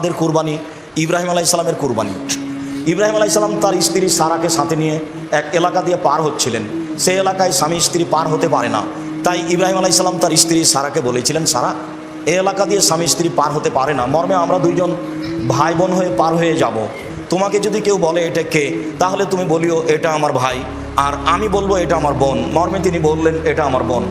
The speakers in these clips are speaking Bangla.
আমাদের কুরবানি, ইব্রাহিম আলাইসালামের কুরবানি। ইব্রাহিম আলাইসালাম তার স্ত্রী সারাকে সাথে নিয়ে এক এলাকা দিয়ে পার হচ্ছিলেন। সেই এলাকায় স্বামী স্ত্রী পার হতে পারে না। তাই ইব্রাহিম আলাইসালাম তার স্ত্রী সারাকে বলেছিলেন, সারা, এই এলাকা দিয়ে স্বামী স্ত্রী পার হতে পারে না। মর্মে আমরা দুইজন ভাই বোন হয়ে পার হয়ে যাব। তোমাকে যদি কেউ বলে এটা কে, তাহলে তুমি বলিও, এটা আমার ভাই। আর আমি বলব, এটা আমার বোন। মর্মে তিনি বললেন, এটা আমার বোন।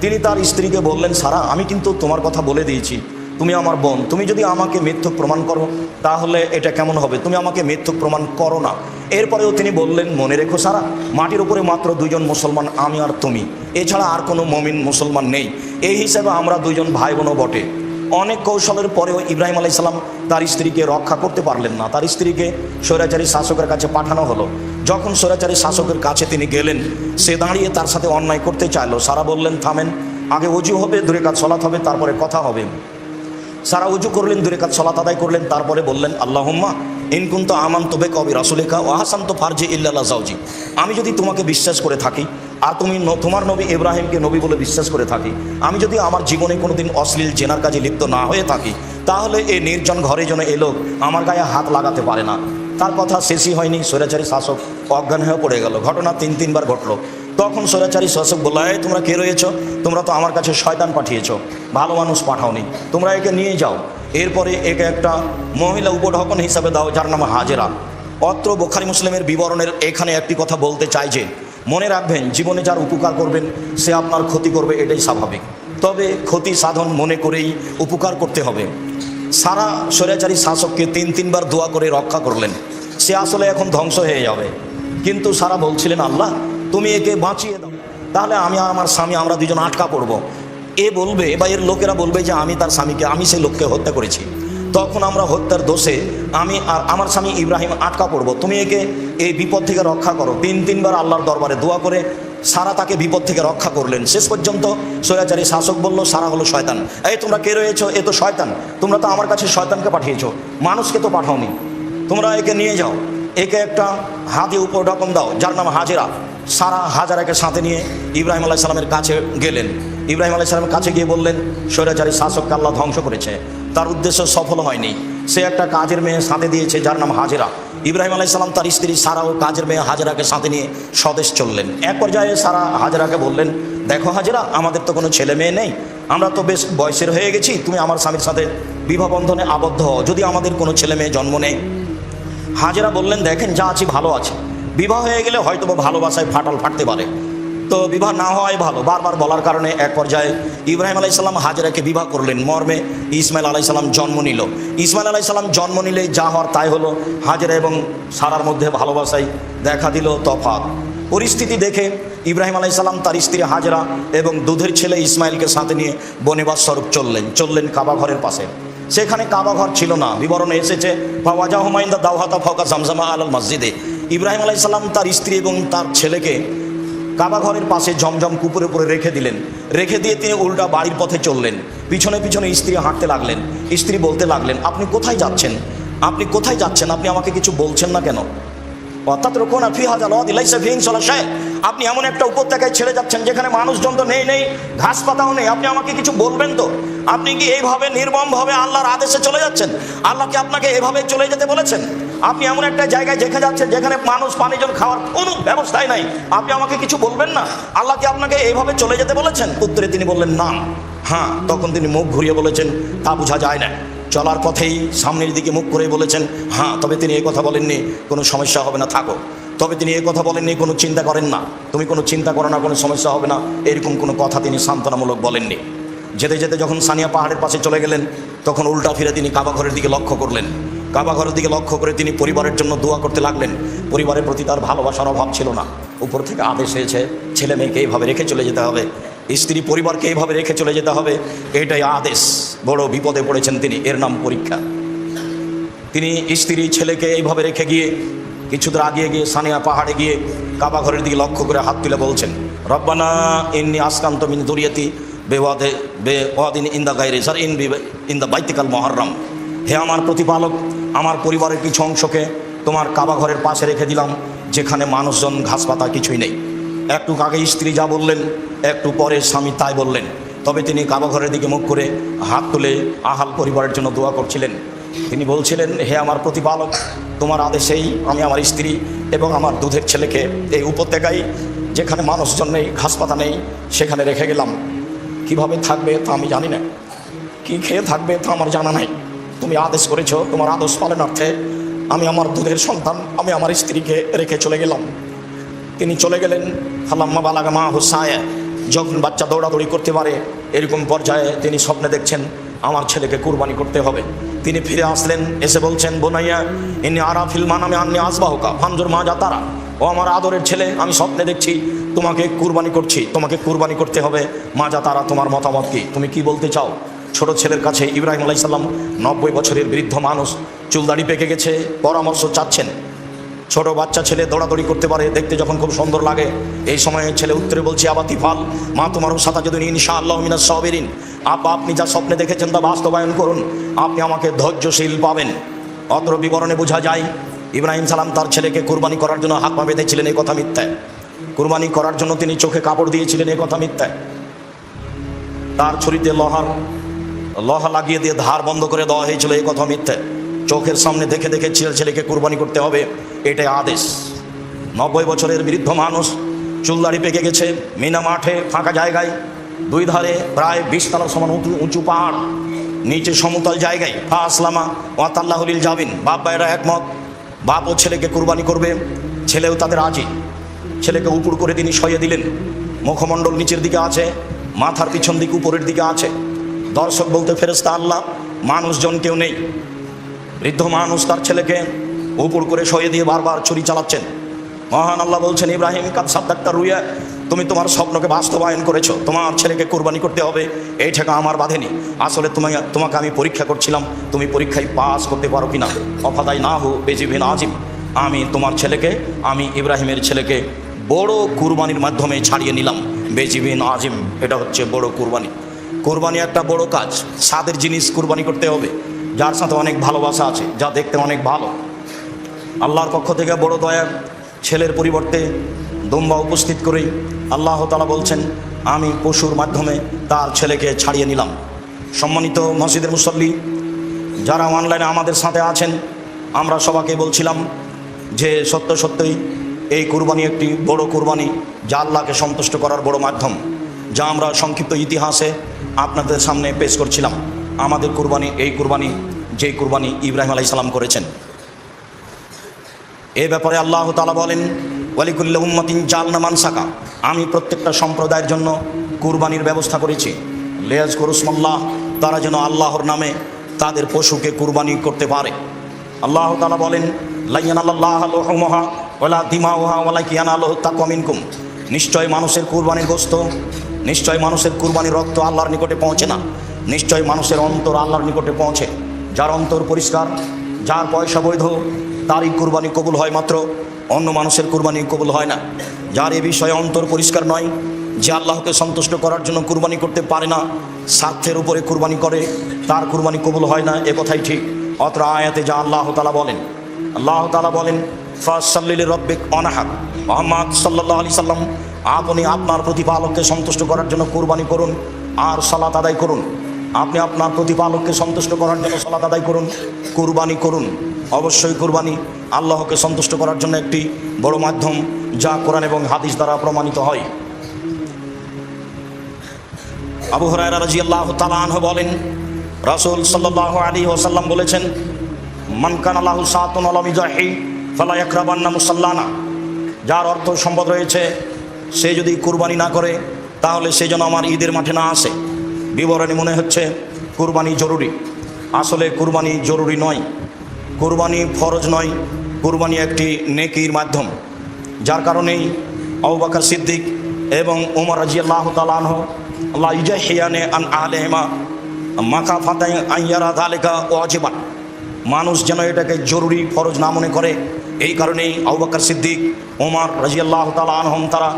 তিনি তার স্ত্রীকে বললেন, সারা, আমি কিন্তু তোমার কথা বলে দিয়েছি। তুমি আমার বোন, তুমি যদি আমাকে মিথ্যুক প্রমাণ করো, তাহলে এটা কেমন হবে? তুমি আমাকে মিথ্যুক প্রমাণ করো না। এরপরেও তিনি বললেন, মনে রেখো সারা, মাটির উপরে মাত্র দুইজন মুসলমান, আমি আর তুমি। এছাড়া আর কোনো মমিন মুসলমান নেই। এই হিসাবে আমরা দুইজন ভাই বোনও বটে। অনেক কৌশলের পরেও ইব্রাহিম আলাইসাল্লাম তার স্ত্রীকে রক্ষা করতে পারলেন না। তার স্ত্রীকে স্বৈরাচারী শাসকের কাছে পাঠানো হলো। যখন স্বৈরাচারী শাসকের কাছে তিনি গেলেন, সে দাঁড়িয়ে তার সাথে অন্যায় করতে চাইলো। সারা বললেন, থামেন, আগে অজু হবে, দূরে কাজ চলাত হবে, তারপরে কথা হবে। সারা উজু করলেন দূরে কাজ সলাত আদায় করলেন, তারপরে বললেন, আল্লাহম্মা তো আমান তবে কবি রাসুলেখা ও আহসান তো ফারজি ইল্লাহ জাউজি আমি যদি তোমাকে বিশ্বাস করে থাকি, আর তুমি তোমার নবী ইব্রাহিমকে নবী বলে বিশ্বাস করে থাকি, আমি যদি আমার জীবনে কোনোদিন অশ্লীল জেনার কাজে লিপ্ত না হয়ে থাকি, তাহলে এই নির্জন ঘরে যেন এ লোক আমার গায়ে হাত লাগাতে পারে না। তার কথা শেষই হয়নি, স্বৈরাচারী শাসক অজ্ঞান হয়ে পড়ে গেল। ঘটনা তিন, তিনবার ঘটলো। তখন স্বৈরাচারী শাসক বলল, এই, তোমরা কে রয়েছ? তোমরা তো আমার কাছে শয়তান পাঠিয়েছ। ভালো মানুষ পাঠাওনি। তোমরা একে নিয়ে যাও। এরপরে একে একটা মহিলা উপঢকন হিসাবে দাও, যার নাম হাজেরা। অত্র বোখারি মুসলিমের বিবরণের এখানে একটি কথা বলতে চাই যে, মনে রাখবেন, জীবনে যার উপকার করবেন, সে আপনার ক্ষতি করবে, এটাই স্বাভাবিক। তবে ক্ষতি সাধন মনে করেই উপকার করতে হবে। সারা স্বৈরাচারী শাসককে তিন তিনবার দোয়া করে রক্ষা করলেন। সে আসলে এখন ধ্বংস হয়ে যাবে। কিন্তু সারা বলছিলেন আল্লাহ তুমি একে বাঁচিয়ে দাও। তাহলে আমি আমার স্বামী, আমরা দুজন আটকা পড়ব। এ বলবে, বা এর লোকেরা বলবে যে আমি তার স্বামীকে, আমি সেই লোককে হত্যা করেছি। তখন আমরা হত্যার দোষে আমি আর আমার স্বামী ইব্রাহিম আটকা পড়ব। তুমি একে এই বিপদ থেকে রক্ষা করো। তিন, তিনবার আল্লাহর দরবারে দোয়া করে সারা তাকে বিপদ থেকে রক্ষা করলেন। শেষ পর্যন্ত স্বৈরাচারী শাসক বলল, সারা হলো শয়তান। এই তোমরা কে রয়েছো? এ তো শয়তান। তোমরা তো আমার কাছে শয়তানকে পাঠিয়েছো। মানুষকে তো পাঠাওনি। তোমরা একে নিয়ে যাও। একে একটা হাতে উপর রকম দাও, যার নাম হাজেরা। সারা হাজারাকে সাথে নিয়ে ইব্রাহিম আলাহ সালামের কাছে গেলেন। ইব্রাহিম আলাহ সালামের কাছে গিয়ে বললেন, স্বৈরাচারী শাসককে আল্লাহ ধ্বংস করেছে। তার উদ্দেশ্য সফল হয়নি। সে একটা কাজের মেয়ে সাথে দিয়েছে, যার নাম হাজেরা। ইব্রাহিম আলাহ সালাম তার স্ত্রী সারা ও কাজের মেয়ে হাজেরাকে সাথে নিয়ে স্বদেশ চললেন। এক পর্যায়ে সারা হাজেরাকে বললেন, দেখো হাজেরা, আমাদের তো কোনো ছেলে মেয়ে নেই। আমরা তো বেশ বয়সের হয়ে গেছি। তুমি আমার স্বামীর সাথে বিবাহ বন্ধনে আবদ্ধ হও। যদি আমাদের কোনো ছেলে মেয়ে জন্ম নেয়? হাজেরা বললেন, দেখেন, যা আছি ভালো আছে। বিবাহ হয়ে গেলে হয়তো ভালোবাসায় ফাটাল ফাটতে পারে। তো বিবাহ না হওয়াই ভালো। বারবার বলার কারণে এক পর্যায়ে ইব্রাহিম আলাইসাল্লাম হাজেরাকে বিবাহ করলেন। মর্মে ইসমাইল আলাইসাল্লাম জন্ম নিল। ইসমাইল আলাইসাল্লাম জন্ম নিলে যা হওয়ার তাই হলো। হাজেরা এবং সারার মধ্যে ভালোবাসায় দেখা দিল তফাৎ। পরিস্থিতি দেখে ইব্রাহিম আলাইসাল্লাম তার স্ত্রী হাজরা এবং দুধের ছেলে ইসমাইলকে সাথে নিয়ে বনেবাস স্বরূপ চললেন। চললেন কাবা ঘরের পাশে। সেখানে কাবা ঘর ছিল না। বিবরণে এসেছে ফাওয়াজা হুমায়ুন্দা দাওহাতা ফকা জামজামা আল মসজিদে। ইব্রাহিম আলাইসাল্লাম তার স্ত্রী এবং তার ছেলেকে কাবা ঘরের পাশে ঝমঝম কুপুরে পরে রেখে দিলেন। রেখে দিয়ে তিনি উল্টা বাড়ির পথে চললেন। পিছনে পিছনে স্ত্রী হাঁটতে লাগলেন। স্ত্রী বলতে লাগলেন, আপনি কোথায় যাচ্ছেন? আপনি কোথায় যাচ্ছেন? আপনি আমাকে কিছু বলছেন না কেন? অর্থাৎ রকম ফি হাজার ইলাইসা ফিন সলাশায় আপনি এমন একটা উপত্যকায় ছেড়ে যাচ্ছেন যেখানে মানুষজন তো নেই নেই, ঘাস পাতাও নেই। আপনি আমাকে কিছু বলবেন তো? আপনি কি এইভাবে নির্মমভাবে আল্লাহর আদেশে চলে যাচ্ছেন? আল্লাহ কি আপনাকে এভাবে চলে যেতে বলেছেন? আপনি এমন একটা জায়গায় যেখানে যাচ্ছেন যেখানে মানুষ পানিজন খাওয়ার কোনো ব্যবস্থাই নাই। আপনি আমাকে কিছু বলবেন না? আল্লাহ কি আপনাকে এইভাবে চলে যেতে বলেছেন? উত্তরে তিনি বললেন, না। হ্যাঁ তখন তিনি মুখ ঘুরিয়ে বলেছেন, তা বোঝা যায় না। চলার পথেই সামনের দিকে মুখ করে বলেছেন হ্যাঁ তবে তিনি এ কথা বলেননি, কোনো সমস্যা হবে না, থাকো। তবে তিনি এই কথা বলেননি, কোনো চিন্তা করেন না। তুমি কোনো চিন্তা করো না, কোনো সমস্যা হবে না, এরকম কোনো কথা তিনি সান্ত্বনামূলক বলেননি। যেতে যেতে যখন সানিয়া পাহাড়ের পাশে চলে গেলেন, তখন উল্টা ফিরে তিনি কাবা ঘরের দিকে লক্ষ্য করলেন। কাবা ঘরের দিকে লক্ষ্য করে তিনি পরিবারের জন্য দোয়া করতে লাগলেন। পরিবারের প্রতি তার ভালোবাসার অভাব ছিল না। উপর থেকে আদেশ হয়েছে, ছেলে মেয়েকে এইভাবে রেখে চলে যেতে হবে, স্ত্রী পরিবারকে এইভাবে রেখে চলে যেতে হবে, এটাই আদেশ। বড় বিপদে পড়েছেন তিনি, এর নাম পরীক্ষা। তিনি স্ত্রী ছেলেকে এইভাবে রেখে গিয়ে কিছু দূর আগিয়ে গিয়ে সানিয়া পাহাড়ে গিয়ে কাবা ঘরের দিকে লক্ষ্য করে হাত তুলে বলছেন, রব্বানা ইন্নি আসকান্ত মিন দুরিয়াতি বেওয়াদে বে ওয়াদিন ইন্দা গাইরে স্যার ইন বি ইন দ্য বাইতিকাল মহরম। হে আমার প্রতিপালক, আমার পরিবারের কিছু অংশকে তোমার কাবা ঘরের পাশে রেখে দিলাম, যেখানে মানুষজন ঘাস পাতা কিছুই নেই। একটু আগে স্ত্রী যা বললেন, একটু পরে স্বামী তাই বললেন। তবে তিনি কাবা ঘরের দিকে মুখ করে হাত তুলে আহাল পরিবারের জন্য দোয়া করছিলেন। তিনি বলছিলেন, হে আমার প্রতিপালক, তোমার আদেশেই আমি আমার স্ত্রী এবং আমার দুধের ছেলেকে এই উপত্যকায় যেখানে মানুষজন নেই ঘাস পাতা নেই, সেখানে রেখে গেলাম। কীভাবে থাকবে তা আমি জানি না। কি খেয়ে থাকবে তা আমার জানা নাই। তুমি আদেশ করেছ, তোমার আদেশ পালনার্থে আমি আমার দুধের সন্তান, আমি আমার স্ত্রীকে রেখে চলে গেলাম। তিনি চলে গেলেন হালাম্মা বালাগা মা হুসায় যখন বাচ্চা দৌড়াদৌড়ি করতে পারে এরকম পর্যায়ে তিনি স্বপ্নে দেখছেন, আমার ছেলেকে কুরবানি করতে হবে। তিনি ফিরে আসলেন, এসে বলছেন, বোনাইয়া ইনি আরাফিল মান আমি আন্নি আসবাহকা ফানজুর মা যা তারা। ও আমার আদরের ছেলে, আমি স্বপ্নে দেখছি, তোমাকে কুরবানি করছি, তোমাকে কুরবানি করতে হবে। মা যা তারা, তোমার মতামত কি? তুমি কি বলতে চাও? ছোট ছেলের কাছে ইব্রাহিম আলাইসাল্লাম নব্বই বছরের বৃদ্ধ মানুষ চুলদাড়ি পেকে গেছে, পরামর্শ চাচ্ছেন ছোট বাচ্চা ছেলে দৌড়াদৌড়ি করতে পারে, দেখতে যখন খুব সুন্দর লাগে। এই সময়ে ছেলে উত্তরে বলছে আবাতি ফাল মা তোমারও সাথে যদি ইনশা আল্লাহ মিনা সবেরিন। আপা, আপনি যা স্বপ্নে দেখেছেন তা বাস্তবায়ন করুন, আপনি আমাকে ধৈর্যশীল পাবেন। অত্র বিবরণে বোঝা যায়, ইব্রাহিম সালাম তার ছেলেকে কুরবানি করার জন্য হাত পা বেঁধেছিলেন এই কথা মিথ্যায় কুরবানি করার জন্য তিনি চোখে কাপড় দিয়েছিলেন এই কথা মিথ্যায় তার ছুরিতে লোহার লোহা লাগিয়ে দিয়ে ধার বন্ধ করে দেওয়া হয়েছিল এই কথা মিথ্যে। চোখের সামনে দেখে দেখে ছেলে ছেলেকে কুরবানি করতে হবে। এটাই আদেশ। নব্বই বছরের বৃদ্ধ মানুষ চুলদাড়ি পেকে গেছে, মিনা মাঠে ফাঁকা জায়গায়, দুই ধারে প্রায় বিশ তলার সমান উঁচু উঁচু পাহাড়, নিচে সমতল জায়গায়। ফা আসলামা ওয়াতাল্লাহলিল যাবিন বাপ, ভাইয়েরা একমত, বাপ ও ছেলেকে কুরবানি করবে, ছেলেও তাদের আজি। ছেলেকে উপর করে তিনি সইয়ে দিলেন। মুখমণ্ডল নিচের দিকে আছে, মাথার পিছন দিক উপরের দিকে আছে। দর্শক বলতে ফেরেস্তা আল্লাহ, মানুষজন কেউ নেই। বৃদ্ধ মানুষ তার ছেলেকে উপর করে সইয়ে দিয়ে বারবার ছুরি চালাচ্ছেন। মহান আল্লাহ বলছেন, ইব্রাহিম, কাদ সাদ্দাক্তার রুইয়া, তুমি তোমার স্বপ্নকে বাস্তবায়ন করেছ, তোমার ছেলেকে কোরবানি করতে হবে, এই ঠেকা আমার বাঁধেনি। আসলে তোমাকে তোমাকে আমি পরীক্ষা করছিলাম, তুমি পরীক্ষায় পাস করতে পারো কিনা? অফাদাই না হো বেজিবিন আজিম। আমি তোমার ছেলেকে, আমি ইব্রাহিমের ছেলেকে বড় কুরবানির মাধ্যমে ছাড়িয়ে নিলাম, বেজিবিন আজিম। এটা হচ্ছে বড় কুরবানি। কোরবানি একটা বড় কাজ, স্বাদের জিনিস কুরবানি করতে হবে। যার সাথে অনেক ভালোবাসা আছে, যা দেখতে অনেক ভালো। আল্লাহর পক্ষ থেকে বড় দয়া ছেলের পরিবর্তে দুম্বা উপস্থিত করেই আল্লাহ তালা বলছেন, আমি পশুর মাধ্যমে তার ছেলেকে ছাড়িয়ে নিলাম। সম্মানিত মসজিদের মুসল্লি, যারা অনলাইনে আমাদের সাথে আছেন, আমরা সবাকে বলছিলাম যে সত্য সত্যই এই কুরবানি একটি বড় কুরবানি যা আল্লাহকে সন্তুষ্ট করার বড় মাধ্যম, যা আমরা সংক্ষিপ্ত ইতিহাসে আপনাদের সামনে পেশ করছিলাম। আমাদের কুরবানি, এই কুরবানি যে কুরবানি ইব্রাহিম আলাইসাল্লাম করেছেন। এ ব্যাপারে আল্লাহ তালা বলেন, ওয়ালিকুল্লা উম্মতিন জালনা মানসাকা আমি প্রত্যেকটা সম্প্রদায়ের জন্য কুরবানির ব্যবস্থা করেছি। লেয়াজ করুসমাল্লাহ, তারা যেন আল্লাহর নামে তাদের পশুকে কুরবানি করতে পারে। আল্লাহ তালা বলেন, লাইয়ান আল্লাহ ওলা দিমাওহা ওলা কিয়ান আল্লাহ তাকমিনকুম নিশ্চয় মানুষের কুরবানির গোস্ত, নিশ্চয় মানুষের কুরবানির রক্ত আল্লাহর নিকটে পৌঁছে না। নিশ্চয় মানুষের অন্তর আল্লাহর নিকটে পৌঁছে। যার অন্তর পরিষ্কার, যার পয়সা বৈধ তারই কুরবানি কবুল হয় মাত্র, অন্য মানুষের কুরবানি কবুল হয় না। যার এ বিষয়ে অন্তর পরিষ্কার নয়, যে আল্লাহকে সন্তুষ্ট করার জন্য কুরবানি করতে পারে না, স্বার্থের উপরে কুরবানি করে, তার কুরবানি কবুল হয় না, এ কথাই ঠিক। অত্র আয়াতে যা আল্লাহ তালা বলেন, আল্লাহ তালা বলেন ফাসাল্লিল রব্বিক অনাহাক। মোহাম্মদ সাল্লাহ আলি সাল্লাম, আপনি আপনার প্রতিপালককে সন্তুষ্ট করার জন্য কুরবানি করুন আর সালাত আদায় করুন। আপনি আপনার প্রতিপালককে সন্তুষ্ট করার জন্য সালাত আদায় করুন, কুরবানি করুন। অবশ্যই কুরবানি আল্লাহকে সন্তুষ্ট করার জন্য একটি বড় মাধ্যম যা কোরআন এবং হাদিস দ্বারা প্রমাণিত হয়। আবু হরাইরা রাজি আল্লাহ তালাহ বলেন, রাসুল সাল্লাহ আলী ওসাল্লাম বলেছেন মানকান আল্লাহ সাতন আলমিজাহি ফালা একরাবান্না মুসাল্লানা। যার অর্থ সম্পদ রয়েছে, সে যদি কুরবানি না করে, তাহলে সে যেন আমার ঈদের মাঠে না আসে। বিবরণী মনে হচ্ছে, কুরবানি জরুরি। আসলে কুরবানি জরুরি নয়। কুরবানি ফরজ নয়, কুরবানি একটি নেকির মাধ্যম। যার কারণেই আউবাকার সিদ্দিক এবং ওমর রাজি আল্লাহ তালাহ আল্লাহ আন আলেমা মাখা ফাতাই আইয়ারা দালেকা ও অজেবান মানুষ যেন এটাকে জরুরি, ফরজ না মনে করে, এই কারণেই আউবাক্কর সিদ্দিক ওমর রাজিয়াল্লাহ তালা আনহম, তারা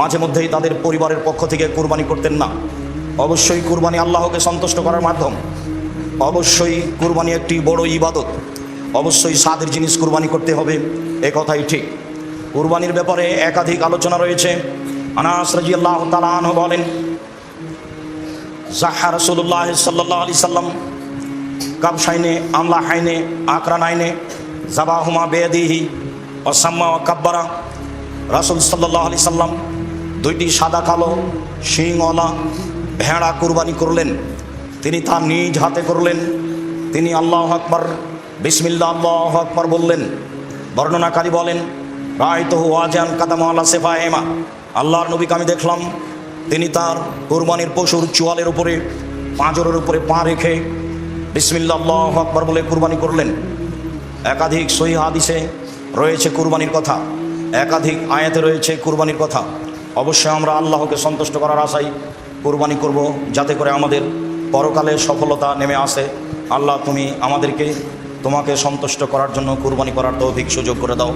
মাঝে মধ্যেই তাদের পরিবারের পক্ষ থেকে কুরবানি করতেন না। অবশ্যই কুরবানি আল্লাহকে সন্তুষ্ট করার মাধ্যম। অবশ্যই কুরবানি একটি বড় ইবাদত। অবশ্যই স্বাদের জিনিস কুরবানি করতে হবে। এ কথাই ঠিক। কুরবানির ব্যাপারে একাধিক আলোচনা রয়েছে। আনাস রাজিয়াল্লাহ তালা আনহ বলেন, জাহা রসুল্লাহ সাল্লাহ আলি সাল্লাম কাবসাইনে আমলা হাইনে, আকরা নাইনে, জাবাহুমা বেদিহি অসাম্মা কাব্বারা, রাসুল সাল্লাহ আলি সাল্লাম দুইটি সাদা কালো শিংওয়ালা ভেড়া কুরবানি করলেন। তিনি তা নিজ হাতে করলেন। তিনি আল্লাহ আকবর বিসমিল্লা আল্লাহ আকবর বললেন। বর্ণনাকারী বলেন রায় তো ওয়াজান কাদাম আল্লাহ সেফা এমা আল্লাহর নবীকে আমি দেখলাম, তিনি তার কোরবানির পশুর চুয়ালের উপরে, পাঁজরের উপরে পা রেখে বিসমিল্লা আল্লাহ আকবর বলে কুরবানি করলেন। একাধিক সহি হাদিসে রয়েছে কুরবানির কথা, একাধিক আয়াতে রয়েছে কুরবানির কথা। অবশ্যই আমরা আল্লাহকে সন্তুষ্ট করার আশাই কুরবানি করব, যাতে করে আমাদের পরকালে সফলতা নেমে আসে। আল্লাহ তুমি আমাদেরকে তোমাকে সন্তুষ্ট করার জন্য কুরবানি করার তৌফিক সুযোগ করে দাও।